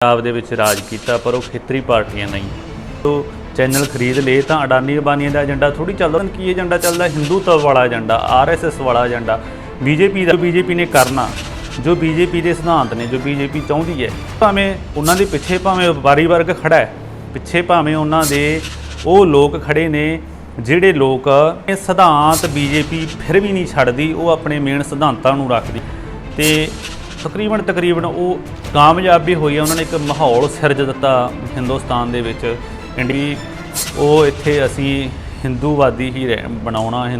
ਪੰਜਾਬ ਦੇ ਵਿੱਚ ਰਾਜ ਕੀਤਾ, ਪਰ ਉਹ ਖੇਤਰੀ ਪਾਰਟੀਆਂ ਨਹੀਂ। ਉਹ ਚੈਨਲ ਖਰੀਦ ਲਏ ਤਾਂ ਅਡਾਨੀ ਅਬਾਨੀਆਂ ਦਾ ਏਜੰਡਾ ਥੋੜੀ ਚੱਲਦਾ। ਕੀ ਏਜੰਡਾ ਚੱਲਦਾ ਹਿੰਦੂਤਵ ਵਾਲਾ ਏਜੰਡਾ ਆਰਐਸਐਸ ਵਾਲਾ ਏਜੰਡਾ। ਬੀਜੇਪੀ ਦਾ ਬੀਜੇਪੀ ਨੇ ਕਰਨਾ, ਜੋ ਬੀਜੇਪੀ ਦੇ ਸਿਧਾਂਤ ਨੇ, ਜੋ ਬੀਜੇਪੀ ਚਾਹੁੰਦੀ ਹੈ। ਭਾਵੇਂ ਉਹਨਾਂ ਦੇ ਪਿੱਛੇ ਭਾਵੇਂ ਵਪਾਰੀ ਵਰਗ ਖੜਾ ਹੈ, ਪਿੱਛੇ ਭਾਵੇਂ ਉਹਨਾਂ ਦੇ ਉਹ ਲੋਕ ਖੜੇ ਨੇ, ਜਿਹੜੇ ਲੋਕ ਇਹ ਸਿਧਾਂਤ ਬੀਜੇਪੀ ਫਿਰ ਵੀ ਨਹੀਂ ਛੱਡਦੀ, ਉਹ ਆਪਣੇ ਮੇਨ ਸਿਧਾਂਤਾਂ ਨੂੰ ਰੱਖਦੀ। ਤੇ ਤਕਰੀਬਨ ਤਕਰੀਬਨ ਉਹ ਕਾਮਯਾਬ ਵੀ ਹੋਈ ਆ ਉਹਨਾਂ ਨੇ ਇੱਕ ਮਾਹੌਲ ਸਿਰਜ ਦਿੱਤਾ ਹਿੰਦੁਸਤਾਨ ਦੇ ਵਿੱਚ। ਇੰਡੀ ਉਹ ਇੱਥੇ ਅਸੀਂ ਹਿੰਦੂਵਾਦੀ ਹੀ ਰਹਿ- ਬਣਾਉਣਾ ਹੈ।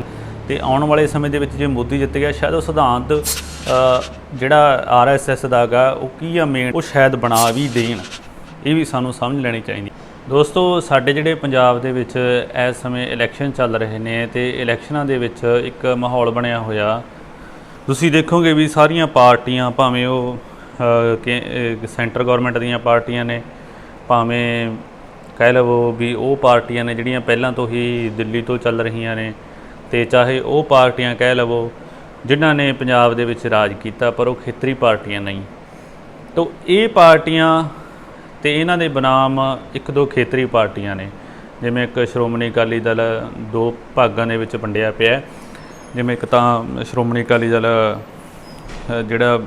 ਤੇ ਆਉਣ ਵਾਲੇ ਸਮੇਂ ਦੇ ਵਿੱਚ ਜੇ ਮੋਦੀ ਜਿੱਤ ਗਿਆ ਸ਼ਾਇਦ ਉਹ ਸਿਧਾਂਤ ਅ, ਜਿਹੜਾ ਆਰਐਸਐਸ ਦਾ ਗਾ ਉਹ ਕੀ ਆ ਮੇਨ ਉਹ ਸ਼ਾਇਦ ਬਣਾ ਵੀ ਦੇਣ। ਇਹ ਵੀ ਸਾਨੂੰ ਸਮਝ ਲੈਣੀ ਚਾਹੀਦੀ। ਦੋਸਤੋ ਸਾਡੇ ਜਿਹੜੇ ਪੰਜਾਬ ਦੇ ਵਿੱਚ ਇਸ ਸਮੇਂ ਇਲੈਕਸ਼ਨ ਚੱਲ ਰਹੇ ਨੇ ਤੇ ਇਲੈਕਸ਼ਨਾਂ ਦੇ ਵਿੱਚ ਇੱਕ ਮਾਹੌਲ ਬਣਿਆ ਹੋਇਆ। ਤੁਸੀਂ ਦੇਖੋਗੇ ਵੀ ਸਾਰੀਆਂ ਪਾਰਟੀਆਂ ਭਾਵੇਂ ਉਹ ਅ, ਸੈਂਟਰ ਗਵਰਨਮੈਂਟ ਦੀਆਂ ਪਾਰਟੀਆਂ ਨੇ ਭਾਵੇਂ ਕਹਿ ਲਵੋ ਵੀ ਉਹ ਪਾਰਟੀਆਂ ਨੇ ਜਿਹੜੀਆਂ ਪਹਿਲਾਂ ਤੋਂ ਹੀ ਦਿੱਲੀ ਤੋਂ ਚੱਲ ਰਹੀਆਂ ਨੇ ਤੇ ਚਾਹੇ ਉਹ ਪਾਰਟੀਆਂ ਕਹਿ ਲਵੋ ਜਿਨ੍ਹਾਂ ਨੇ ਪੰਜਾਬ ਦੇ ਵਿੱਚ ਰਾਜ ਕੀਤਾ ਪਰ ਉਹ ਖੇਤਰੀ ਪਾਰਟੀਆਂ ਨਹੀਂ। ਤੋ ਇਹ ਪਾਰਟੀਆਂ ਤੇ ਇਹਨਾਂ ਦੇ ਬਨਾਮ ਇੱਕ ਦੋ ਖੇਤਰੀ ਪਾਰਟੀਆਂ ਨੇ ਜਿਵੇਂ ਇੱਕ ਸ਼੍ਰੋਮਣੀ ਅਕਾਲੀ ਦਲ ਦੋ ਭਾਗਾਂ ਦੇ ਵਿੱਚ ਵੰਡਿਆ ਪਿਆ ਜਿਵੇਂ ਇੱਕ ਤਾਂ ਸ਼੍ਰੋਮਣੀ ਅਕਾਲੀ ਦਲ ਜਿਹੜਾ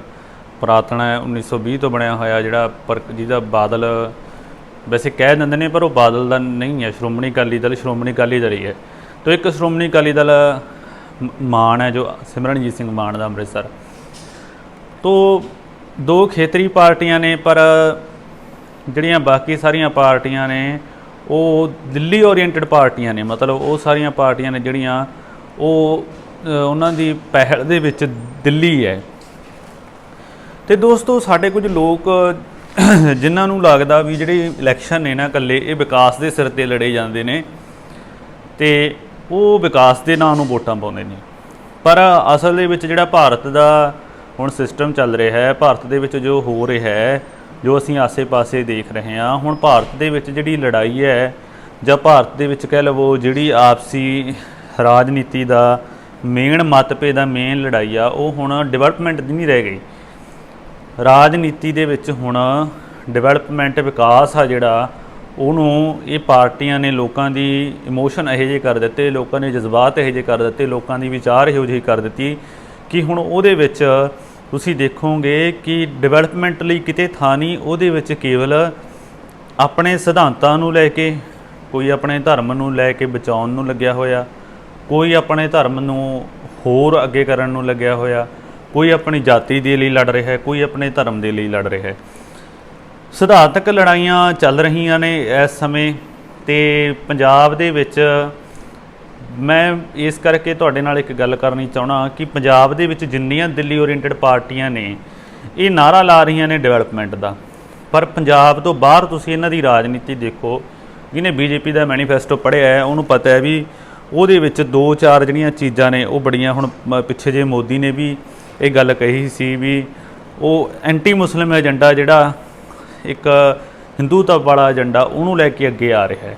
ਪੁਰਾਤਨ ਹੈ 1920 ਤੋਂ ਬਣਿਆ ਹੋਇਆ ਜਿਹੜਾ ਪਰ, ਜਿਹਦਾ ਬਾਦਲ ਵੈਸੇ ਕਹਿ ਦਿੰਦੇ ਨੇ, ਪਰ ਉਹ ਬਾਦਲ ਦਾ ਨਹੀਂ ਹੈ। ਸ਼੍ਰੋਮਣੀ ਅਕਾਲੀ ਦਲ ਸ਼੍ਰੋਮਣੀ ਅਕਾਲੀ ਦਲ ਹੀ ਹੈ। ਤੋ ਇੱਕ ਸ਼੍ਰੋਮਣੀ ਅਕਾਲੀ ਦਲ, ਮ- ਮਾਨ ਹੈ, ਜੋ ਸਿਮਰਨਜੀਤ ਸਿੰਘ ਮਾਨ ਦਾ ਅੰਮ੍ਰਿਤਸਰ। ਤੋਂ ਦੋ ਖੇਤਰੀ ਪਾਰਟੀਆਂ ਨੇ, ਪਰ ਜਿਹੜੀਆਂ ਬਾਕੀ ਸਾਰੀਆਂ ਪਾਰਟੀਆਂ ਨੇ, ਉਹ ਦਿੱਲੀ ਓਰੀਐਂਟਡ ਪਾਰਟੀਆਂ ਨੇ। ਮਤਲਬ ਉਹ ਸਾਰੀਆਂ ਪਾਰਟੀਆਂ ਨੇ ਜਿਹੜੀਆਂ, ਉਹ ਉਹਨਾਂ ਦੀ ਪਹਿਲ ਦੇ ਵਿੱਚ ਦਿੱਲੀ ਹੈ। ਤੇ ਦੋਸਤੋ, ਸਾਡੇ ਕੁਝ ਲੋਕ ਜਿਨ੍ਹਾਂ ਨੂੰ ਲੱਗਦਾ ਵੀ ਜਿਹੜੇ ਇਲੈਕਸ਼ਨ ਨੇ ਨਾ ਇਕੱਲੇ, ਇਹ ਵਿਕਾਸ ਦੇ ਸਿਰ ਤੇ ਲੜੇ ਜਾਂਦੇ ਨੇ ਤੇ ਉਹ ਵਿਕਾਸ ਦੇ ਨਾਂ ਨੂੰ ਵੋਟਾਂ ਪਾਉਂਦੇ ਨੇ। ਪਰ ਅਸਲ ਦੇ ਵਿੱਚ ਜਿਹੜਾ ਭਾਰਤ ਦਾ ਹੁਣ ਸਿਸਟਮ ਚੱਲ ਰਿਹਾ ਹੈ, ਭਾਰਤ ਦੇ ਵਿੱਚ ਜੋ ਹੋ ਰਿਹਾ ਹੈ, ਜੋ ਅਸੀਂ ਆਸੇ-ਪਾਸੇ ਦੇਖ ਰਹੇ ਹਾਂ, ਹੁਣ ਭਾਰਤ ਦੇ ਵਿੱਚ ਜਿਹੜੀ ਲੜਾਈ ਹੈ ਜਾਂ ਭਾਰਤ ਦੇ ਵਿੱਚ ਕਹਿ ਲਵੋ ਜਿਹੜੀ ਆਪਸੀ ਰਾਜਨੀਤੀ ਦਾ ਮੇਨ ਮਤਭੇਦ ਆ ਮੇਨ ਲੜਾਈ ਆ, ਉਹ ਹੁਣ ਡਿਵੈਲਪਮੈਂਟ ਦੀ ਨਹੀਂ ਰਹਿ ਗਈ। ਰਾਜਨੀਤੀ ਦੇ ਵਿੱਚ ਹੁਣ ਡਿਵੈਲਪਮੈਂਟ ਵਿਕਾਸ ਆ ਜਿਹੜਾ, ਉਹਨੂੰ ਇਹ ਪਾਰਟੀਆਂ ਨੇ ਲੋਕਾਂ ਦੀ ਇਮੋਸ਼ਨ ਇਹੋ ਜਿਹੇ ਕਰ ਦਿੱਤੇ, ਲੋਕਾਂ ਦੇ ਜਜ਼ਬਾਤ ਇਹੋ ਜਿਹੇ ਕਰ ਦਿੱਤੇ, ਲੋਕਾਂ ਦੀ ਵਿਚਾਰ ਇਹੋ ਜਿਹੇ ਕਰ ਦਿੱਤੀ ਕਿ ਹੁਣ ਉਹਦੇ ਵਿੱਚ ਤੁਸੀਂ ਦੇਖੋਗੇ ਕਿ ਡਿਵੈਲਪਮੈਂਟ ਲਈ ਕਿਤੇ ਥਾਂ ਨਹੀਂ, ਉਹਦੇ ਵਿੱਚ ਕੇਵਲ ਆਪਣੇ ਸਿਧਾਂਤਾਂ ਨੂੰ ਲੈ ਕੇ, ਕੋਈ ਆਪਣੇ ਧਰਮ ਨੂੰ ਲੈ ਕੇ ਬਚਾਉਣ ਨੂੰ ਲੱਗਿਆ ਹੋਇਆ। ਕੋਈ ਆਪਣੇ ਧਰਮ ਨੂੰ ਹੋਰ ਅੱਗੇ ਕਰਨ ਨੂੰ ਲੱਗਿਆ ਹੋਇਆ, ਕੋਈ ਆਪਣੀ ਜਾਤੀ ਦੇ ਲਈ ਲੜ ਰਿਹਾ ਹੈ, ਕੋਈ ਆਪਣੇ ਧਰਮ ਦੇ ਲਈ ਲੜ ਰਿਹਾ ਹੈ। ਸਿਧਾਂਤਕ ਲੜਾਈਆਂ ਚੱਲ ਰਹੀਆਂ ਨੇ ਇਸ ਸਮੇਂ ਤੇ ਪੰਜਾਬ ਦੇ ਵਿੱਚ ਮੈਂ ਇਸ ਕਰਕੇ ਤੁਹਾਡੇ ਨਾਲ ਇੱਕ ਗੱਲ ਕਰਨੀ ਚਾਹਣਾ ਕਿ ਪੰਜਾਬ ਦੇ ਵਿੱਚ ਜਿੰਨੀਆਂ ਦਿੱਲੀ ਓਰੀਐਂਟਡ ਪਾਰਟੀਆਂ ਨੇ, ਇਹ ਨਾਰਾ ਲਾ ਰਹੀਆਂ ਨੇ ਡਿਵੈਲਪਮੈਂਟ ਦਾ। ਪਰ ਪੰਜਾਬ ਤੋਂ ਬਾਹਰ ਤੁਸੀਂ ਇਹਨਾਂ ਦੀ ਰਾਜਨੀਤੀ ਦੇਖੋ, ਜਿਹਨੇ ਬੀਜੇਪੀ ਦਾ ਮੈਨੀਫੈਸਟੋ ਪੜ੍ਹਿਆ ਹੈ, ਉਹਨੂੰ ਪਤਾ ਹੈ ਵੀ ਉਹਦੇ ਵਿੱਚ ਦੋ ਚਾਰ ਜਿਹੜੀਆਂ ਚੀਜ਼ਾਂ ਨੇ, ਉਹ ਬੜੀਆਂ ਹੁਣ ਪਿੱਛੇ ਜੇ ਮੋਦੀ ਨੇ ਵੀ ਇਹ ਗੱਲ ਕਹੀ ਸੀ ਵੀ ਉਹ ਐਂਟੀ ਮੁਸਲਿਮ ਏਜੰਡਾ ਜਿਹੜਾ ਇੱਕ ਹਿੰਦੂਤਵ ਵਾਲਾ ਏਜੰਡਾ, ਉਹਨੂੰ ਲੈ ਕੇ ਅੱਗੇ ਆ ਰਿਹਾ ਹੈ।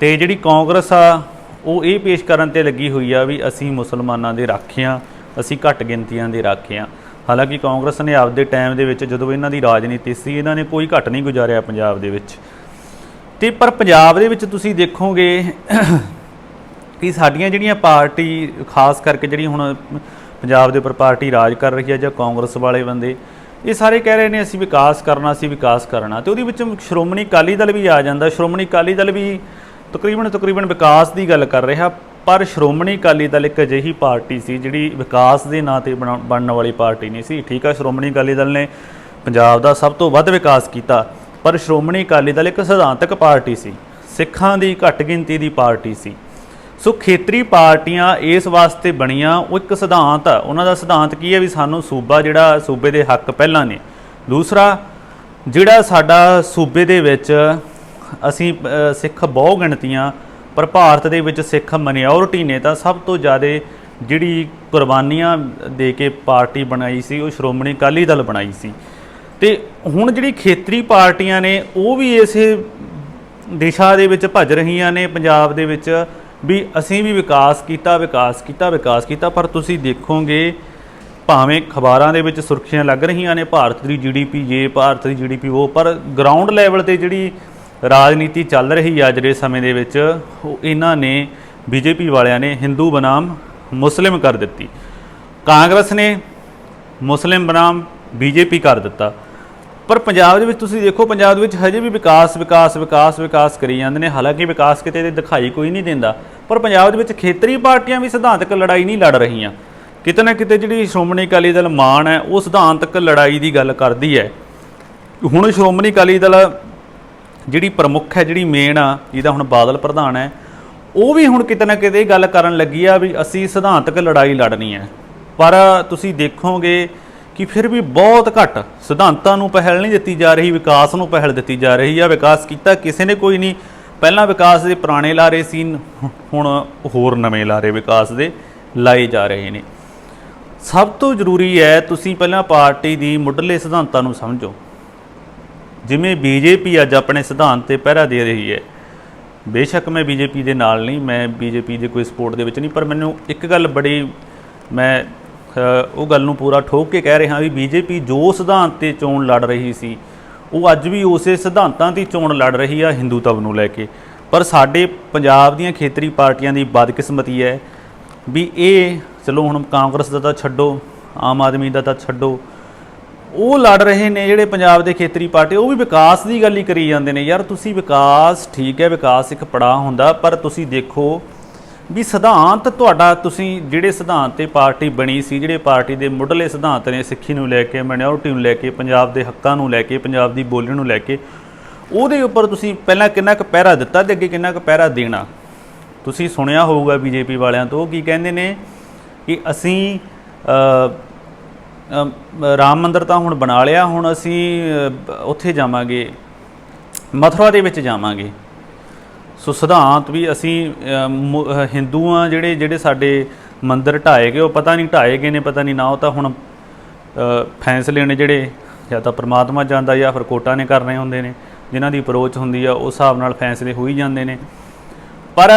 ਤੇ ਜਿਹੜੀ ਕਾਂਗਰਸ ਆ, ਉਹ ਇਹ ਪੇਸ਼ ਕਰਨ ਤੇ ਲੱਗੀ ਹੋਈ ਆ ਵੀ ਅਸੀਂ ਮੁਸਲਮਾਨਾਂ ਦੇ ਰਾਖਿਆਂ ਅਸੀਂ ਘੱਟ ਗਿਣਤੀਆਂ ਦੇ ਰਾਖਿਆਂ ਹਾਲਾਂਕਿ ਕਾਂਗਰਸ ਨੇ ਆਪਦੇ ਟਾਈਮ ਦੇ ਵਿੱਚ ਜਦੋਂ ਇਹਨਾਂ ਦੀ ਰਾਜਨੀਤੀ ਸੀ, ਇਹਨਾਂ ਨੇ ਕੋਈ ਘੱਟ ਨਹੀਂ ਗੁਜ਼ਾਰਿਆ ਪੰਜਾਬ ਦੇ ਵਿੱਚ। ਤੇ ਪਰ ਪੰਜਾਬ ਦੇ ਵਿੱਚ ਤੁਸੀਂ ਦੇਖੋਗੇ ਕਿ ਸਾਡੀਆਂ ਜਿਹੜੀਆਂ ਪਾਰਟੀ, ਖਾਸ ਕਰਕੇ ਜਿਹੜੀ ਹੁਣ ਪੰਜਾਬ ਦੇ ਉੱਪਰ ਪਾਰਟੀ ਰਾਜ ਕਰ ਰਹੀ ਹੈ ਜਾਂ ਕਾਂਗਰਸ ਵਾਲੇ ਬੰਦੇ, ਇਹ ਸਾਰੇ ਕਹਿ ਰਹੇ ਨੇ ਅਸੀਂ ਵਿਕਾਸ ਕਰਨਾ, ਅਸੀਂ ਵਿਕਾਸ ਕਰਨਾ। ਤੇ ਉਹਦੇ ਵਿੱਚ ਸ਼੍ਰੋਮਣੀ ਅਕਾਲੀ ਦਲ ਵੀ ਆ ਜਾਂਦਾ। ਸ਼੍ਰੋਮਣੀ ਅਕਾਲੀ ਦਲ ਵੀ ਤਕਰੀਬਨ ਤਕਰੀਬਨ ਵਿਕਾਸ ਦੀ ਗੱਲ ਕਰ ਰਿਹਾ, ਪਰ ਸ਼੍ਰੋਮਣੀ ਅਕਾਲੀ ਦਲ ਇੱਕ ਅਜਿਹੀ ਪਾਰਟੀ ਸੀ ਜਿਹੜੀ ਵਿਕਾਸ ਦੇ ਨਾਂ ਤੇ ਬਣਾ- ਬਣਨ ਵਾਲੀ ਪਾਰਟੀ ਨਹੀਂ ਸੀ। ਠੀਕ ਆ, ਸ਼੍ਰੋਮਣੀ ਅਕਾਲੀ ਦਲ ਨੇ ਪੰਜਾਬ ਦਾ ਸਭ ਤੋਂ ਵੱਧ ਵਿਕਾਸ ਕੀਤਾ, ਪਰ ਸ਼੍ਰੋਮਣੀ ਅਕਾਲੀ ਦਲ ਇੱਕ ਸਿਧਾਂਤਕ ਪਾਰਟੀ ਸੀ। ਸਿੱਖਾਂ ਦੀ ਘੱਟ ਗਿਣਤੀ ਦੀ ਪਾਰਟੀ ਸੀ। ਸੋ ਖੇਤਰੀ ਪਾਰਟੀਆਂ ਇਸ ਵਾਸਤੇ ਬਣੀਆਂ, ਉਹ ਇੱਕ ਸਿਧਾਂਤ ਆ। ਉਹਨਾਂ ਦਾ ਸਿਧਾਂਤ ਕੀ ਹੈ ਵੀ ਸਾਨੂੰ ਸੂਬਾ ਜਿਹੜਾ, ਸੂਬੇ ਦੇ ਹੱਕ ਪਹਿਲਾਂ ਨੇ। ਦੂਸਰਾ, ਜਿਹੜਾ ਸਾਡਾ ਸੂਬੇ ਦੇ ਵਿੱਚ ਅਸੀਂ ਸਿੱਖ ਬਹੁ ਗਿਣਤੀਆਂ ਪਰ ਭਾਰਤ ਦੇ ਵਿੱਚ ਸਿੱਖ ਮਨਿਓਰਿਟੀ ਨੇ, ਤਾਂ ਸਭ ਤੋਂ ਜ਼ਿਆਦਾ ਜਿਹੜੀ ਕੁਰਬਾਨੀਆਂ ਦੇ ਕੇ ਪਾਰਟੀ ਬਣਾਈ ਸੀ, ਉਹ ਸ਼੍ਰੋਮਣੀ ਅਕਾਲੀ ਦਲ ਬਣਾਈ ਸੀ। ਤੇ ਹੁਣ ਜਿਹੜੀ ਖੇਤਰੀ ਪਾਰਟੀਆਂ ਨੇ, ਉਹ ਵੀ ਇਸੇ ਦਿਸ਼ਾ ਦੇ ਵਿੱਚ ਭੱਜ ਰਹੀਆਂ ਨੇ, ਪੰਜਾਬ ਦੇ ਵਿੱਚ। ਵੀ ਅਸੀਂ ਵੀ ਵਿਕਾਸ ਕੀਤਾ ਵਿਕਾਸ ਕੀਤਾ ਵਿਕਾਸ ਕੀਤਾ, ਪਰ ਤੁਸੀਂ ਦੇਖੋਗੇ ਭਾਵੇਂ ਖਬਰਾਂ ਦੇ ਵਿੱਚ ਸੁਰਖੀਆਂ ਲੱਗ ਰਹੀਆਂ ਨੇ, ਭਾਰਤ ਦੀ ਜੀਡੀਪੀ ਜੇ ਭਾਰਤ ਦੀ ਜੀਡੀਪੀ ਉਹ, ਪਰ ਗਰਾਊਂਡ ਲੈਵਲ ਤੇ ਜਿਹੜੀ ਰਾਜਨੀਤੀ ਚੱਲ ਰਹੀ ਆ ਅੱਜ ਦੇ ਸਮੇਂ ਦੇ ਵਿੱਚ, ਉਹ ਇਹਨਾਂ ਨੇ ਬੀਜੇਪੀ ਵਾਲਿਆਂ ਨੇ ਹਿੰਦੂ ਬਨਾਮ ਮੁਸਲਿਮ ਕਰ ਦਿੱਤੀ। ਕਾਂਗਰਸ ਨੇ ਮੁਸਲਿਮ ਬਨਾਮ ਬੀਜੇਪੀ ਕਰ ਦਿੱਤਾ। ਪਰ ਪੰਜਾਬ ਦੇ ਵਿੱਚ ਤੁਸੀਂ ਦੇਖੋ, ਪੰਜਾਬ ਦੇ ਵਿੱਚ ਹਜੇ ਵੀ ਵਿਕਾਸ ਵਿਕਾਸ ਵਿਕਾਸ ਵਿਕਾਸ ਕਰੀ ਜਾਂਦੇ ਨੇ। ਹਾਲਾਂਕਿ ਵਿਕਾਸ ਕਿਤੇ ਦੇ ਦਿਖਾਈ ਕੋਈ ਨਹੀਂ ਦਿੰਦਾ, ਪਰ ਪੰਜਾਬ ਦੇ ਵਿੱਚ ਖੇਤਰੀ ਪਾਰਟੀਆਂ ਵੀ ਸਿਧਾਂਤਕ ਲੜਾਈ ਨਹੀਂ ਲੜ ਰਹੀਆਂ। ਕਿਤੇ ਨਾ ਕਿਤੇ ਜਿਹੜੀ ਸ਼੍ਰੋਮਣੀ ਅਕਾਲੀ ਦਲ ਮਾਨ ਹੈ, ਉਹ ਸਿਧਾਂਤਕ ਲੜਾਈ ਦੀ ਗੱਲ ਕਰਦੀ ਹੈ। ਹੁਣ ਸ਼੍ਰੋਮਣੀ ਅਕਾਲੀ ਦਲ ਜਿਹੜੀ ਪ੍ਰਮੁੱਖ ਹੈ, ਜਿਹੜੀ ਮੇਨ ਆ, ਜਿਹਦਾ ਹੁਣ ਬਾਦਲ ਪ੍ਰਧਾਨ ਹੈ, ਉਹ ਵੀ ਹੁਣ ਕਿਤੇ ਨਾ ਕਿਤੇ ਇਹ ਗੱਲ ਕਰਨ ਲੱਗੀ ਆ ਵੀ ਅਸੀਂ ਸਿਧਾਂਤਕ ਲੜਾਈ ਲੜਨੀ ਹੈ। ਪਰ ਤੁਸੀਂ ਦੇਖੋਗੇ ਕਿ ਫਿਰ ਵੀ ਬਹੁਤ ਘੱਟ ਸਿਧਾਂਤਾਂ ਨੂੰ ਪਹਿਲ ਨਹੀਂ ਦਿੱਤੀ ਜਾ ਰਹੀ, ਵਿਕਾਸ ਨੂੰ ਪਹਿਲ ਦਿੱਤੀ ਜਾ ਰਹੀ ਆ, ਵਿਕਾਸ ਕੀਤਾ ਕਿਸੇ ਨੇ ਕੋਈ ਨਹੀਂ। ਪਹਿਲਾਂ ਵਿਕਾਸ ਦੇ ਪੁਰਾਣੇ ਲਾਰੇ ਸੀ, ਹੁਣ ਹੋਰ ਨਵੇਂ ਲਾਰੇ ਵਿਕਾਸ ਦੇ ਲਾਏ ਜਾ ਰਹੇ ਨੇ। ਸਭ ਤੋਂ ਜ਼ਰੂਰੀ ਹੈ, ਤੁਸੀਂ ਪਹਿਲਾਂ ਪਾਰਟੀ ਦੀ ਮੁੱਢਲੇ ਸਿਧਾਂਤਾਂ ਨੂੰ ਸਮਝੋ। ਜਿਵੇਂ ਬੀਜੇਪੀ ਅੱਜ ਆਪਣੇ ਸਿਧਾਂਤ ਤੇ ਪਹਿਰਾ ਦੇ ਰਹੀ ਹੈ। ਬੇਸ਼ੱਕ ਮੈਂ ਬੀਜੇਪੀ ਦੇ ਨਾਲ ਨਹੀਂ, ਮੈਂ ਬੀਜੇਪੀ ਦੇ ਕੋਈ ਸਪੋਰਟ ਦੇ ਵਿੱਚ ਨਹੀਂ, ਪਰ ਮੈਨੂੰ ਇੱਕ ਗੱਲ ਬੜੀ ਮੈਂ ਉਹ ਗੱਲ ਨੂੰ ਪੂਰਾ ਠੋਕ ਕੇ ਕਹਿ ਰਿਹਾ ਵੀ ਬੀਜੇਪੀ ਜੋ ਸਿਧਾਂਤ ਤੇ ਚੋਣ ਲੜ ਰਹੀ ਸੀ। ਉਹ ਅੱਜ ਵੀ ਉਸੇ ਸਿਧਾਂਤਾਂ ਦੀ ਚੋਣ ਲੜ ਰਹੀ ਆ ਹਿੰਦੂਤਵ ਨੂੰ ਲੈ ਕੇ। ਪਰ ਸਾਡੇ ਪੰਜਾਬ ਦੀਆਂ ਖੇਤਰੀ ਪਾਰਟੀਆਂ ਦੀ ਬਦਕਿਸਮਤੀ ਹੈ ਵੀ ਇਹ, ਚਲੋ ਹੁਣ ਕਾਂਗਰਸ ਦਾ ਤਾਂ ਛੱਡੋ, ਆਮ ਆਦਮੀ ਦਾ ਤਾਂ ਛੱਡੋ, ਉਹ ਲੜ ਰਹੇ ਨੇ ਜਿਹੜੇ ਪੰਜਾਬ ਦੇ ਖੇਤਰੀ ਪਾਰਟੀ, ਉਹ ਵੀ ਵਿਕਾਸ ਦੀ ਗੱਲ ਹੀ ਕਰੀ ਜਾਂਦੇ ਨੇ। ਯਾਰ ਤੁਸੀਂ ਵਿਕਾਸ ਠੀਕ ਹੈ, ਵਿਕਾਸ ਇੱਕ ਪੜਾਅ ਹੁੰਦਾ, ਪਰ ਤੁਸੀਂ ਦੇਖੋ ਵੀ ਸਿਧਾਂਤ ਤੁਹਾਡਾ, ਤੁਸੀਂ ਜਿਹੜੇ ਸਿਧਾਂਤ ਤੇ ਪਾਰਟੀ ਬਣੀ ਸੀ, ਜਿਹੜੇ ਪਾਰਟੀ ਦੇ ਮੁੱਢਲੇ ਸਿਧਾਂਤ ਨੇ, ਸਿੱਖੀ ਨੂੰ ਲੈ ਕੇ ਮਾਈਨੋਰਿਟੀ ਨੂੰ ਲੈ ਕੇ, ਪੰਜਾਬ ਦੇ ਹੱਕਾਂ ਨੂੰ ਲੈ ਕੇ, ਪੰਜਾਬ ਦੀ ਬੋਲੀ ਨੂੰ ਲੈ ਕੇ, ਉਹਦੇ ਉੱਪਰ ਤੁਸੀਂ ਪਹਿਲਾਂ ਕਿੰਨਾ ਕੁ ਪਹਿਰਾ ਦਿੱਤਾ ਤੇ ਅੱਗੇ ਕਿੰਨਾ ਕੁ ਪਹਿਰਾ ਦੇਣਾ? ਤੁਸੀਂ ਸੁਣਿਆ ਹੋਊਗਾ ਬੀਜੇਪੀ ਵਾਲਿਆਂ ਤੋਂ ਕੀ ਕਹਿੰਦੇ ਨੇ ਕਿ ਅਸੀਂ ਰਾਮ ਮੰਦਿਰ ਤਾਂ ਹੁਣ ਬਣਾ ਲਿਆ, ਹੁਣ ਅਸੀਂ ਉੱਥੇ ਜਾਵਾਂਗੇ, ਮਥੁਰਾ ਦੇ ਵਿੱਚ ਜਾਵਾਂਗੇ। ਸੋ ਸਿਧਾਂਤ ਵੀ ਅਸੀਂ ਮੁ- ਅ, ਹਿੰਦੂ ਆ ਜਿਹੜੇ ਜਿਹੜੇ ਸਾਡੇ ਮੰਦਿਰ ਢਾਏ ਗਏ ਉਹ ਪਤਾ ਨਹੀਂ ਢਾਏ ਗਏ ਨੇ ਪਤਾ ਨਹੀਂ ਨਾ ਉਹ ਤਾਂ ਹੁਣ ਫੈਸਲੇ ਨੇ ਜਿਹੜੇ ਜਾਂ ਤਾਂ ਪ੍ਰਮਾਤਮਾ ਜਾਂਦਾ ਜਾਂ ਫਿਰ ਕੋਟਾਂ ਨੇ ਕਰਨੇ ਹੁੰਦੇ ਨੇ ਜਿਨ੍ਹਾਂ ਦੀ ਅਪਰੋਚ ਹੁੰਦੀ ਆ ਉਸ ਹਿਸਾਬ ਨਾਲ ਫੈਸਲੇ ਹੋ ਹੀ ਜਾਂਦੇ ਨੇ। ਪਰ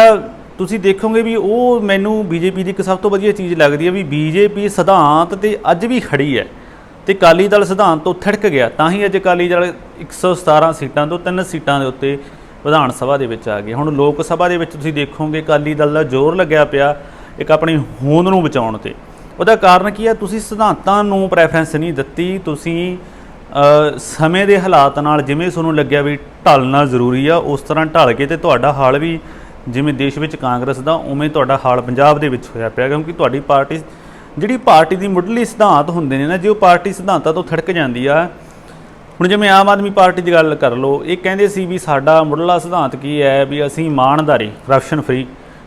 ਤੁਸੀਂ ਦੇਖੋਗੇ ਵੀ ਉਹ ਮੈਨੂੰ ਬੀਜੇਪੀ ਦੀ ਇੱਕ ਸਭ ਤੋਂ ਵਧੀਆ ਚੀਜ਼ ਲੱਗਦੀ ਹੈ ਵੀ ਬੀਜੇਪੀ ਸਿਧਾਂਤ ਤੇ ਅੱਜ ਵੀ ਖੜੀ ਹੈ ਤੇ ਅਕਾਲੀ ਦਲ ਸਿਧਾਂਤ ਤੋਂ ਥੜਕ ਗਿਆ। ਤਾਂ ਹੀ ਅੱਜ ਅਕਾਲੀ ਦਲ 117 ਸੀਟਾਂ ਤੋਂ ਤਿੰਨ ਸੀਟਾਂ ਦੇ ਉੱਤੇ ਵਿਧਾਨ ਸਭਾ ਦੇ ਵਿੱਚ ਆ ਗਏ। ਹੁਣ ਲੋਕ ਸਭਾ ਦੇ ਵਿੱਚ ਤੁਸੀਂ ਦੇਖੋਗੇ ਅਕਾਲੀ ਦਲ ਦਾ ਜ਼ੋਰ ਲੱਗਿਆ ਪਿਆ ਇੱਕ ਆਪਣੀ ਹੋਂਦ ਨੂੰ ਬਚਾਉਣ ਤੇ। ਉਹਦਾ ਕਾਰਨ ਕੀ ਹੈ? ਤੁਸੀਂ ਸਿਧਾਂਤਾਂ ਨੂੰ ਪ੍ਰੈਫਰੈਂਸ ਨਹੀਂ ਦਿੱਤੀ। ਤੁਸੀਂ ਸਮੇਂ ਦੇ ਹਾਲਾਤ ਨਾਲ ਜਿਵੇਂ ਤੁਹਾਨੂੰ ਲੱਗਿਆ ਵੀ ਢਲਣਾ ਜ਼ਰੂਰੀ ਆ, ਉਸ ਤਰ੍ਹਾਂ ਢਲ ਕੇ ਤੇ ਤੁਹਾਡਾ ਹਾਲ ਵੀ ਜਿਵੇਂ ਦੇਸ਼ ਵਿੱਚ ਕਾਂਗਰਸ ਦਾ, ਉਵੇਂ ਤੁਹਾਡਾ ਹਾਲ ਪੰਜਾਬ ਦੇ ਵਿੱਚ ਹੋਇਆ ਪਿਆ। ਕਿਉਂਕਿ ਤੁਹਾਡੀ ਪਾਰਟੀ, ਜਿਹੜੀ ਪਾਰਟੀ ਦੀ ਮੁੱਢਲੀ ਸਿਧਾਂਤ ਹੁੰਦੇ ਨੇ ਨਾ, ਜੇ ਉਹ ਪਾਰਟੀ ਸਿਧਾਂਤਾਂ ਤੋਂ ਥੜਕ ਜਾਂਦੀ ਆ ਹੁਣ ਜਿਵੇਂ ਆਮ ਆਦਮੀ ਪਾਰਟੀ ਦੀ ਗੱਲ ਕਰ ਲਓ, ਇਹ ਕਹਿੰਦੇ ਸੀ ਵੀ ਸਾਡਾ ਮੁੱਢਲਾ ਸਿਧਾਂਤ ਕੀ ਹੈ ਵੀ ਅਸੀਂ ਇਮਾਨਦਾਰੀ ਕਰਪਸ਼ਨ ਫਰੀ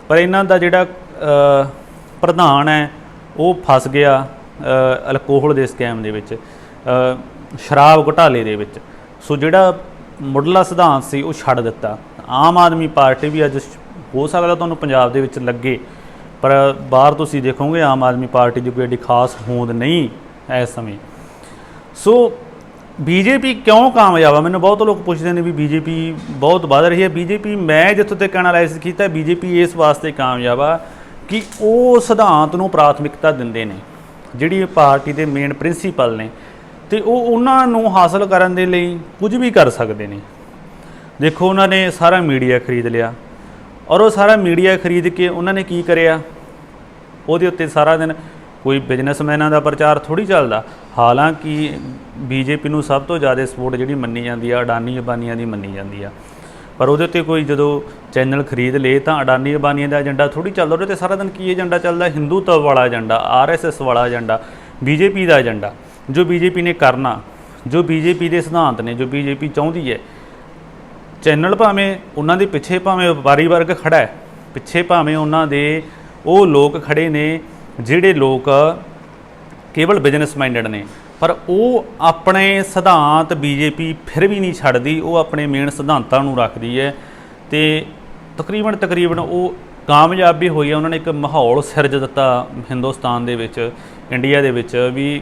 ਪਰ ਇਹਨਾਂ ਦਾ ਜਿਹੜਾ ਪ੍ਰਧਾਨ ਹੈ, ਉਹ ਫਸ ਗਿਆ ਅਲਕੋਹਲ ਦੇ ਸਕੈਮ ਦੇ ਵਿੱਚ ਸ਼ਰਾਬ ਘੁਟਾਲੇ ਦੇ ਵਿੱਚ। ਸੋ ਜਿਹੜਾ ਮੁੱਢਲਾ ਸਿਧਾਂਤ ਸੀ, ਉਹ ਛੱਡ ਦਿੱਤਾ। ਆਮ ਆਦਮੀ ਪਾਰਟੀ ਵੀ ਅੱਜ ਹੋ ਸਕਦਾ ਤੁਹਾਨੂੰ ਪੰਜਾਬ ਦੇ ਵਿੱਚ ਲੱਗੇ, ਪਰ ਬਾਹਰ ਤੁਸੀਂ ਦੇਖੋਗੇ ਆਮ ਆਦਮੀ ਪਾਰਟੀ ਦੀ ਕੋਈ ਐਡੀ ਖਾਸ ਹੋਂਦ ਨਹੀਂ ਇਸ ਸਮੇਂ। ਸੋ ਬੀਜੇਪੀ ਕਿਉਂ ਕਾਮਯਾਬ ਆ? ਮੈਨੂੰ ਬਹੁਤ ਲੋਕ ਪੁੱਛਦੇ ਨੇ ਵੀ ਬੀਜੇਪੀ ਬਹੁਤ ਵੱਧ ਰਹੀ ਹੈ। ਬੀਜੇਪੀ ਮੈਂ ਜਿੱਥੋਂ ਤੱਕ ਐਨਾਲਾਈਜ਼ ਕੀਤਾ, ਬੀਜੇਪੀ ਇਸ ਵਾਸਤੇ ਕਾਮਯਾਬ ਆ ਕਿ ਉਹ ਸਿਧਾਂਤ ਨੂੰ ਪ੍ਰਾਥਮਿਕਤਾ ਦਿੰਦੇ ਨੇ, ਜਿਹੜੀ ਪਾਰਟੀ ਦੇ ਮੇਨ ਪ੍ਰਿੰਸੀਪਲ ਨੇ ਤੇ ਉਹ ਉਹਨਾਂ ਨੂੰ ਹਾਸਲ ਕਰਨ ਦੇ ਲਈ ਕੁਝ ਵੀ ਕਰ ਸਕਦੇ ਨੇ। ਦੇਖੋ, ਉਹਨਾਂ ਨੇ ਸਾਰਾ ਮੀਡੀਆ ਖਰੀਦ ਲਿਆ ਔਰ ਉਹ ਸਾਰਾ ਮੀਡੀਆ ਖਰੀਦ ਕੇ ਉਹਨਾਂ ਨੇ ਕੀ ਕਰਿਆ? ਉਹਦੇ ਉੱਤੇ ਸਾਰਾ ਦਿਨ ਕੋਈ ਬਿਜ਼ਨਸਮੈਨਾਂ ਦਾ ਪ੍ਰਚਾਰ ਥੋੜੀ ਚੱਲਦਾ। ਹਾਲਾਂਕਿ ਬੀਜੇਪੀ ਨੂੰ ਸਭ ਤੋਂ ਜ਼ਿਆਦਾ ਸਪੋਰਟ ਜਿਹੜੀ ਮੰਨੀ ਜਾਂਦੀ ਆ, ਅਡਾਨੀ ਅਬਾਨੀਆਂ ਦੀ ਮੰਨੀ ਜਾਂਦੀ ਆ। ਪਰ ਉਹਦੇ ਉੱਤੇ ਕੋਈ ਜਦੋਂ ਚੈਨਲ ਖਰੀਦ ਲਏ ਤਾਂ ਅਡਾਨੀ ਅਬਾਨੀਆਂ ਦਾ ਏਜੰਡਾ ਥੋੜੀ ਚੱਲਦਾ। ਉਹਦੇ ਤੇ ਸਾਰਾ ਦਿਨ ਕੀ ਏਜੰਡਾ ਚੱਲਦਾ? ਹਿੰਦੂਤਵ ਵਾਲਾ ਏਜੰਡਾ ਆਰਐਸਐਸ ਵਾਲਾ ਏਜੰਡਾ ਬੀਜੇਪੀ ਦਾ ਏਜੰਡਾ। ਜੋ ਬੀਜੇਪੀ ਨੇ ਕਰਨਾ, ਜੋ ਬੀਜੇਪੀ ਦੇ ਸਿਧਾਂਤ ਨੇ, ਜੋ ਬੀਜੇਪੀ ਚਾਹੁੰਦੀ ਹੈ, ਚੈਨਲ ਭਾਵੇਂ ਉਹਨਾਂ ਦੇ ਪਿੱਛੇ ਭਾਵੇਂ ਵਪਾਰੀ ਵਰਗ ਖੜਾ ਹੈ, ਪਿੱਛੇ ਭਾਵੇਂ ਉਹਨਾਂ ਦੇ ਉਹ ਲੋਕ ਖੜੇ ਨੇ ਜਿਹੜੇ ਲੋਕ ਕੇਵਲ ਬਿਜ਼ਨਸ ਮਾਈਂਡਡ ਨੇ, ਪਰ ਉਹ ਆਪਣੇ ਸਿਧਾਂਤ ਬੀਜੇਪੀ ਫਿਰ ਵੀ ਨਹੀਂ ਛੱਡਦੀ, ਉਹ ਆਪਣੇ ਮੇਨ ਸਿਧਾਂਤਾਂ ਨੂੰ ਰੱਖਦੀ ਹੈ ਤੇ ਤਕਰੀਬਨ ਤਕਰੀਬਨ ਉਹ ਕਾਮਯਾਬ ਵੀ ਹੋਈ ਹੈ। ਉਹਨਾਂ ਨੇ ਇੱਕ ਮਾਹੌਲ ਸਿਰਜ ਦਿੱਤਾ ਹਿੰਦੁਸਤਾਨ ਦੇ ਵਿੱਚ, ਇੰਡੀਆ ਦੇ ਵਿੱਚ ਵੀ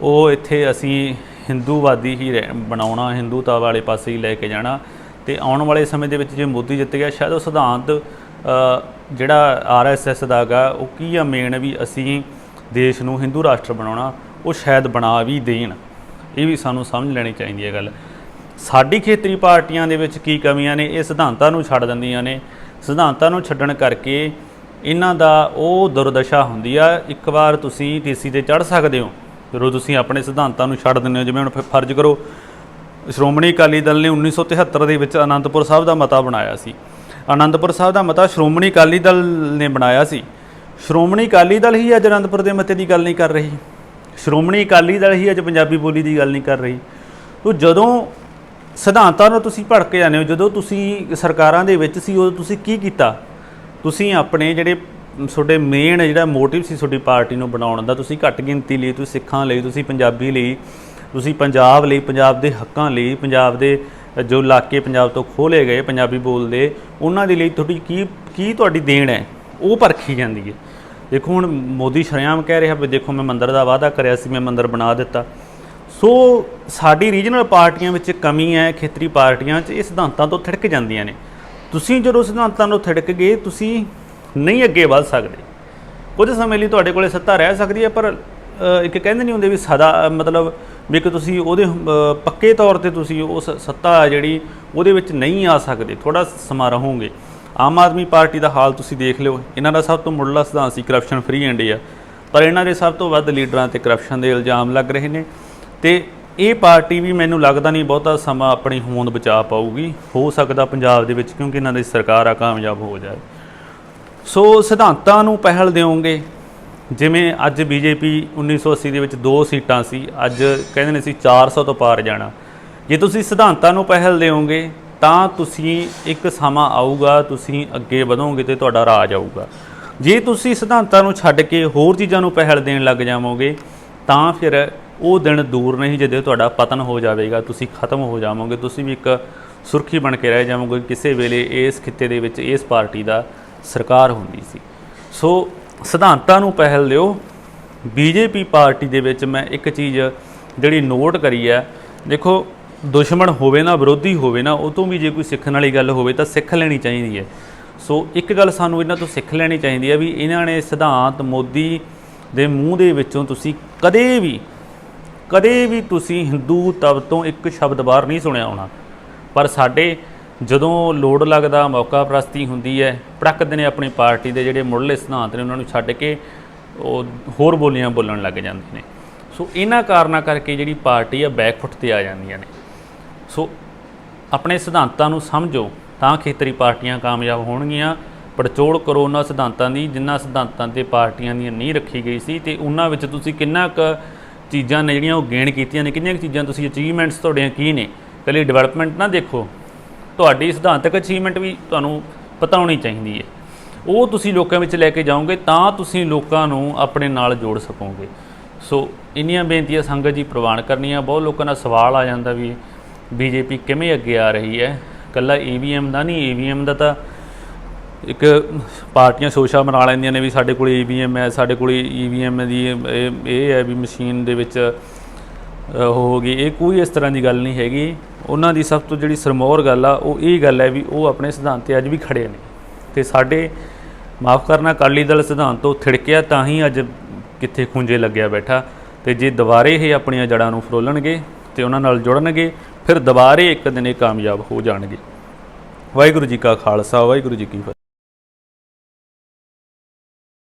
ਉਹ ਇੱਥੇ ਅਸੀਂ ਹਿੰਦੂਵਾਦੀ ਹੀ ਰਹਿ- ਬਣਾਉਣਾ, ਹਿੰਦੂਤਾ ਵਾਲੇ ਪਾਸੇ ਹੀ ਲੈ ਕੇ ਜਾਣਾ ਤੇ ਆਉਣ ਵਾਲੇ ਸਮੇਂ ਦੇ ਵਿੱਚ ਜੇ ਮੋਦੀ ਜਿੱਤ ਗਿਆ, ਸ਼ਾਇਦ ਉਹ ਸਿਧਾਂਤ ਜਿਹੜਾ ਆਰਐਸਐਸ ਦਾ ਹੈਗਾ ਉਹ ਕੀ ਆ ਮੇਨ ਵੀ ਅਸੀਂ ਦੇਸ਼ ਨੂੰ ਹਿੰਦੂ ਰਾਸ਼ਟਰ ਬਣਾਉਣਾ, ਉਹ ਸ਼ਾਇਦ ਬਣਾ ਵੀ ਦੇਣ। ਇਹ ਵੀ ਸਾਨੂੰ ਸਮਝ ਲੈਣੀ ਚਾਹੀਦੀ ਹੈ ਗੱਲ। ਸਾਡੀ ਖੇਤਰੀ ਪਾਰਟੀਆਂ ਦੇ ਵਿੱਚ ਕੀ ਕਮੀਆਂ ਨੇ? ਇਹ ਸਿਧਾਂਤਾਂ ਨੂੰ ਛੱਡ ਦਿੰਦੀਆਂ ਨੇ। ਸਿਧਾਂਤਾਂ ਨੂੰ ਛੱਡਣ ਕਰਕੇ ਇਹਨਾਂ ਦਾ ਉਹ ਦੁਰਦਸ਼ਾ ਹੁੰਦੀ ਆ, ਇੱਕ ਵਾਰ ਤੁਸੀਂ ਟੀਸੀ ਤੇ ਚੜ ਸਕਦੇ ਹੋ, ਜਦੋਂ ਤੁਸੀਂ ਆਪਣੇ ਸਿਧਾਂਤਾਂ ਨੂੰ ਛੱਡ ਦਿੰਦੇ ਹੋ। ਜਿਵੇਂ ਹੁਣ ਫ- ਫਰਜ਼ ਕਰੋ, ਸ਼੍ਰੋਮਣੀ ਅਕਾਲੀ ਦਲ ਨੇ 1973 ਦੇ ਵਿੱਚ ਅਨੰਦਪੁਰ ਸਾਹਿਬ ਦਾ ਮਤਾ ਬਣਾਇਆ ਸੀ। ਆਨੰਦਪੁਰ ਸਾਹਿਬ ਦਾ ਮਤਾ ਸ਼੍ਰੋਮਣੀ ਅਕਾਲੀ ਦਲ ਨੇ ਬਣਾਇਆ ਸੀ। ਸ਼੍ਰੋਮਣੀ ਅਕਾਲੀ ਦਲ ਹੀ ਅੱਜ ਆਨੰਦਪੁਰ ਦੇ ਮਤੇ ਦੀ ਗੱਲ ਨਹੀਂ ਕਰ ਰਹੀ। ਸ਼੍ਰੋਮਣੀ ਅਕਾਲੀ ਦਲ ਹੀ ਅੱਜ ਪੰਜਾਬੀ ਬੋਲੀ ਦੀ ਗੱਲ ਨਹੀਂ ਕਰ ਰਹੀ। ਤੋ ਜਦੋਂ ਸਿਧਾਂਤਾਂ ਨੂੰ ਤੁਸੀਂ ਭੜਕ ਜਾਂਦੇ ਹੋ, ਜਦੋਂ ਤੁਸੀਂ ਸਰਕਾਰਾਂ ਦੇ ਵਿੱਚ ਸੀ, ਉਦੋਂ ਤੁਸੀਂ ਕੀ ਕੀਤਾ? ਤੁਸੀਂ ਆਪਣੇ ਜਿਹੜੇ ਤੁਹਾਡੇ ਮੇਨ ਜਿਹੜਾ ਮੋਟਿਵ ਸੀ ਤੁਹਾਡੀ ਪਾਰਟੀ ਨੂੰ ਬਣਾਉਣ ਦਾ, ਤੁਸੀਂ ਘੱਟ ਗਿਣਤੀ ਲਈ, ਤੁਸੀਂ ਸਿੱਖਾਂ ਲਈ, ਤੁਸੀਂ ਪੰਜਾਬੀ ਲਈ, ਤੁਸੀਂ ਪੰਜਾਬ ਲਈ, ਪੰਜਾਬ ਦੇ ਹੱਕਾਂ ਲਈ, ਪੰਜਾਬ ਦੇ ਜੋ ਇਲਾਕੇ ਪੰਜਾਬ ਤੋਂ ਖੋਲੇ ਗਏ ਪੰਜਾਬੀ ਬੋਲਦੇ, ਉਹਨਾਂ ਦੇ ਲਈ ਤੁਹਾਡੀ ਕੀ ਕੀ ਤੁਹਾਡੀ ਦੇਣ ਹੈ? ਉਹ ਪਰਖੀ ਜਾਂਦੀ ਹੈ। ਦੇਖੋ ਹੁਣ ਮੋਦੀ ਸ਼ਰਿਆਮ ਕਹਿ ਰਿਹਾ ਵੀ ਦੇਖੋ ਮੈਂ ਮੰਦਰ ਦਾ ਵਾਅਦਾ ਕਰਿਆ ਸੀ, ਮੈਂ ਮੰਦਰ ਬਣਾ ਦਿੱਤਾ। ਸੋ ਸਾਡੀ ਰੀਜਨਲ ਪਾਰਟੀਆਂ ਵਿੱਚ ਕਮੀ ਹੈ, ਖੇਤਰੀ ਪਾਰਟੀਆਂ 'ਚ ਇਹ ਸਿਧਾਂਤਾਂ ਤੋਂ ਥਿੜਕ ਜਾਂਦੀਆਂ ਨੇ। ਤੁਸੀਂ ਜਦੋਂ ਸਿਧਾਂਤਾਂ ਤੋਂ ਥਿੜਕ ਗਏ, ਤੁਸੀਂ ਨਹੀਂ ਅੱਗੇ ਵੱਧ ਸਕਦੇ। ਕੁਝ ਸਮੇਂ ਲਈ ਤੁਹਾਡੇ ਕੋਲੇ ਸੱਤਾ ਰਹਿ ਸਕਦੀ ਹੈ, ਪਰ ਇੱਕ ਕਹਿੰਦੇ ਨਹੀਂ ਹੁੰਦੇ ਵੀ ਸਦਾ ਮਤਲਬ ਵੀ ਇੱਕ ਤੁਸੀਂ ਉਹਦੇ ਪੱਕੇ ਤੌਰ ਤੇ ਤੁਸੀਂ ਉਸ ਸੱਤਾ ਜਿਹੜੀ ਉਹਦੇ ਵਿੱਚ ਨਹੀਂ ਆ ਸਕਦੇ ਥੋੜਾ ਸਮਾਂ ਰਹੋਗੇ। ਆਮ ਆਦਮੀ ਪਾਰਟੀ ਦਾ ਹਾਲ ਤੁਸੀਂ ਦੇਖ ਲਿਓ। ਇਹਨਾਂ ਦਾ ਸਭ ਤੋਂ ਮੁੱਢਲਾ ਸਿਧਾਂਤ ਸੀ ਕਰਪਸ਼ਨ ਫ੍ਰੀ ਇੰਡੀਆ ਪਰ ਇਹਨਾਂ ਦੇ ਸਭ ਤੋਂ ਵੱਧ ਲੀਡਰਾਂ ਤੇ ਕਰਪਸ਼ਨ ਦੇ ਇਲਜ਼ਾਮ ਲੱਗ ਰਹੇ ਨੇ। ਤੇ ਇਹ ਪਾਰਟੀ ਵੀ ਮੈਨੂੰ ਲੱਗਦਾ ਨਹੀਂ ਬਹੁਤਾ ਸਮਾਂ ਆਪਣੀ ਹੋਂਦ ਬਚਾ ਪਾਊਗੀ। ਹੋ ਸਕਦਾ ਪੰਜਾਬ ਦੇ ਵਿੱਚ ਕਿਉਂਕਿ ਇਹਨਾਂ ਦੀ ਸਰਕਾਰ ਆ, ਕਾਮਯਾਬ ਹੋ ਜਾਏ। ਸੋ ਸਿਧਾਂਤਾਂ ਨੂੰ ਪਹਿਲ ਦਿਓਗੇ। ਜਿਵੇਂ ਅੱਜ ਬੀਜੇਪੀ 1980 ਦੇ ਵਿੱਚ ਦੋ ਸੀਟਾਂ ਸੀ, ਅੱਜ ਕਹਿੰਦੇ ਨੇ ਸੀ 400 ਤੋਂ ਪਾਰ ਜਾਣਾ। ਜੇ ਤੁਸੀਂ ਸਿਧਾਂਤਾਂ ਨੂੰ ਪਹਿਲ ਦਿਓਗੇ, ਤਾਂ ਤੁਸੀਂ ਇੱਕ ਸਮਾਂ ਆਊਗਾ, ਤੁਸੀਂ ਅੱਗੇ ਵਧੋਗੇ ਤੇ ਤੁਹਾਡਾ ਰਾਜ ਆਊਗਾ। ਜੇ ਤੁਸੀਂ ਸਿਧਾਂਤਾਂ ਨੂੰ ਛੱਡ ਕੇ ਹੋਰ ਚੀਜ਼ਾਂ ਨੂੰ ਪਹਿਲ ਦੇਣ ਲੱਗ ਜਾਵੋਗੇ, ਤਾਂ ਫਿਰ ਉਹ ਦਿਨ ਦੂਰ ਨਹੀਂ ਜਦੋਂ ਤੁਹਾਡਾ ਪਤਨ ਹੋ ਜਾਵੇਗਾ, ਤੁਸੀਂ ਖਤਮ ਹੋ ਜਾਵੋਗੇ, ਤੁਸੀਂ ਵੀ ਇੱਕ ਸੁਰਖੀ ਬਣ ਕੇ ਰਹਿ ਜਾਵੋਗੇ ਕਿਸੇ ਵੇਲੇ ਇਸ ਖਿੱਤੇ ਦੇ ਵਿੱਚ ਇਸ ਪਾਰਟੀ ਦਾ ਸਰਕਾਰ ਹੁੰਦੀ ਸੀ। ਸੋ ਸਿਧਾਂਤਾਂ ਨੂੰ ਪਹਿਲ ਦਿਓ। ਬੀਜੇਪੀ ਪਾਰਟੀ ਦੇ ਵਿੱਚ ਮੈਂ ਇੱਕ ਚੀਜ਼ ਜਿਹੜੀ ਨੋਟ ਕਰੀ ਹੈ, ਦੇਖੋ, ਦੁਸ਼ਮਣ ਹੋਵੇ ਨਾ, ਵਿਰੋਧੀ ਹੋਵੇ ਨਾ, ਉਹ ਤੋਂ ਵੀ ਜੇ ਕੋਈ ਸਿੱਖਣ ਵਾਲੀ ਗੱਲ ਹੋਵੇ ਤਾਂ ਸਿੱਖ ਲੈਣੀ ਚਾਹੀਦੀ ਹੈ। ਸੋ ਇੱਕ ਗੱਲ ਸਾਨੂੰ ਇਹਨਾਂ ਤੋਂ ਸਿੱਖ ਲੈਣੀ ਚਾਹੀਦੀ ਹੈ ਵੀ ਇਹਨਾਂ ਨੇ ਸਿਧਾਂਤ ਮੋਦੀ ਦੇ ਮੂੰਹ ਦੇ ਵਿੱਚੋਂ ਤੁਸੀਂ ਕਦੇ ਵੀ ਕਦੇ ਵੀ ਤੁਸੀਂ ਹਿੰਦੂ ਤਵ ਤੋਂ ਇੱਕ ਸ਼ਬਦ ਬਾਹਰ ਨਹੀਂ ਸੁਣਿਆ ਹੋਣਾ। ਪਰ ਸਾਡੇ ਜਦੋਂ ਲੋੜ ਲੱਗਦਾ, ਮੌਕਾ ਪ੍ਰਸਤੀ ਹੁੰਦੀ ਹੈ ਭੜਕਦੇ ਨੇ ਆਪਣੀ ਪਾਰਟੀ ਦੇ ਜਿਹੜੇ ਮੁੱਢਲੇ ਸਿਧਾਂਤ ਨੇ, ਉਹਨਾਂ ਨੂੰ ਛੱਡ ਕੇ ਉਹ ਹੋਰ ਬੋਲੀਆਂ ਬੋਲਣ ਲੱਗ ਜਾਂਦੇ ਨੇ। ਸੋ ਇਹਨਾਂ ਕਾਰਨਾਂ ਕਰਕੇ ਜਿਹੜੀ ਪਾਰਟੀ ਆ, ਬੈਕਫੁੱਟ ਤੇ ਆ ਜਾਂਦੀਆਂ ਨੇ। ਸੋ ਆਪਣੇ ਸਿਧਾਂਤਾਂ ਨੂੰ ਸਮਝੋ, ਤਾਂ ਖੇਤਰੀ ਪਾਰਟੀਆਂ ਕਾਮਯਾਬ ਹੋਣਗੀਆਂ। ਪੜਚੋਲ ਕਰੋ ਉਹਨਾਂ ਸਿਧਾਂਤਾਂ ਦੀ, ਜਿਨ੍ਹਾਂ ਸਿਧਾਂਤਾਂ ਤੇ ਪਾਰਟੀਆਂ ਦੀ ਨਹੀਂ ਰੱਖੀ ਗਈ ਸੀ ਤੇ ਉਹਨਾਂ ਵਿੱਚ ਤੁਸੀਂ ਕਿੰਨਾ ਕੁ ਚੀਜ਼ਾਂ ਨੇ ਜਿਹੜੀਆਂ ਉਹ ਗੇਨ ਕੀਤੀਆਂ ਨੇ, ਕਿੰਨੀਆਂ ਕੁ ਚੀਜ਼ਾਂ ਤੁਸੀਂ ਅਚੀਵਮੈਂਟਸ ਤੁਹਾਡੀਆਂ ਕੀ ਨੇ? ਕੱਲੀ ਡਿਵੈਲਪਮੈਂਟ ਨਾ ਦੇਖੋ। ਤੁਹਾਡੀ ਸਿਧਾਂਤਕ ਅਚੀਵਮੈਂਟ ਵੀ ਤੁਹਾਨੂੰ ਪਤਾ ਹੋਣੀ ਚਾਹੀਦੀ ਹੈ। ਉਹ ਤੁਸੀਂ ਲੋਕਾਂ ਵਿੱਚ ਲੈ ਕੇ ਜਾਓਗੇ ਤਾਂ ਤੁਸੀਂ ਲੋਕਾਂ ਨੂੰ ਆਪਣੇ ਨਾਲ ਜੋੜ ਸਕੋਗੇ। ਸੋ ਇੰਨੀਆਂ ਬੇਨਤੀਆਂ ਸੰਗਤ ਜੀ ਪ੍ਰਵਾਨ ਕਰਨੀਆਂ, ਬਹੁਤ ਲੋਕਾਂ ਦਾ ਸਵਾਲ ਆ ਜਾਂਦਾ ਵੀ ਬੀਜੇਪੀ ਕਿਵੇਂ ਅੱਗੇ ਆ ਰਹੀ ਹੈ? ਕੱਲਾ ਈਵੀਐਮ ਦਾ ਨਹੀਂ ਈਵੀਐਮ ਦਾ ਤਾਂ ਇੱਕ ਪਾਰਟੀਆਂ ਸੋਸ਼ਾ ਬਣਾ ਲੈਂਦੀਆਂ ਨੇ ਵੀ ਸਾਡੇ ਕੋਲ ਈਵੀਐਮ ਹੈ, ਸਾਡੇ ਕੋਲ ਈਵੀਐਮ ਦੀ ਇਹ ਇਹ ਹੈ ਵੀ ਮਸ਼ੀਨ ਦੇ ਵਿੱਚ ਹੋ ਗਈ। ਇਹ ਕੋਈ ਇਸ ਤਰ੍ਹਾਂ ਦੀ ਗੱਲ ਨਹੀਂ ਹੈਗੀ। ਉਹਨਾਂ ਦੀ ਸਭ ਤੋਂ ਜਿਹੜੀ ਸਰਮੌਰ ਗੱਲ ਆ, ਉਹ ਇਹ ਗੱਲ ਹੈ ਵੀ ਉਹ ਆਪਣੇ ਸਿਧਾਂਤ ਤੇ ਅੱਜ ਵੀ ਖੜੇ ਨੇ। ਤੇ ਸਾਡੇ ਮਾਫ ਕਰਨਾ, ਅਕਾਲੀ ਦਲ ਸਿਧਾਂਤ ਤੋਂ ਥਿੜਕਿਆ ਤਾਂ ਹੀ ਅੱਜ ਕਿੱਥੇ ਖੁੰਝੇ ਲੱਗਿਆ ਬੈਠਾ। ਤੇ ਜੇ ਦੁਬਾਰੇ ਇਹ ਆਪਣੀਆਂ ਜੜਾਂ ਨੂੰ ਫਰੋਲਣਗੇ ਤੇ ਉਹਨਾਂ ਨਾਲ ਜੁੜਨਗੇ, ਫਿਰ ਦੁਬਾਰੇ ਇੱਕ ਦਿਨ ਇਹ ਕਾਮਯਾਬ ਹੋ ਜਾਣਗੇ। ਵਾਹਿਗੁਰੂ ਜੀ ਕਾ ਖਾਲਸਾ, ਵਾਹਿਗੁਰੂ ਜੀ ਕੀ ਫਤਿਹ।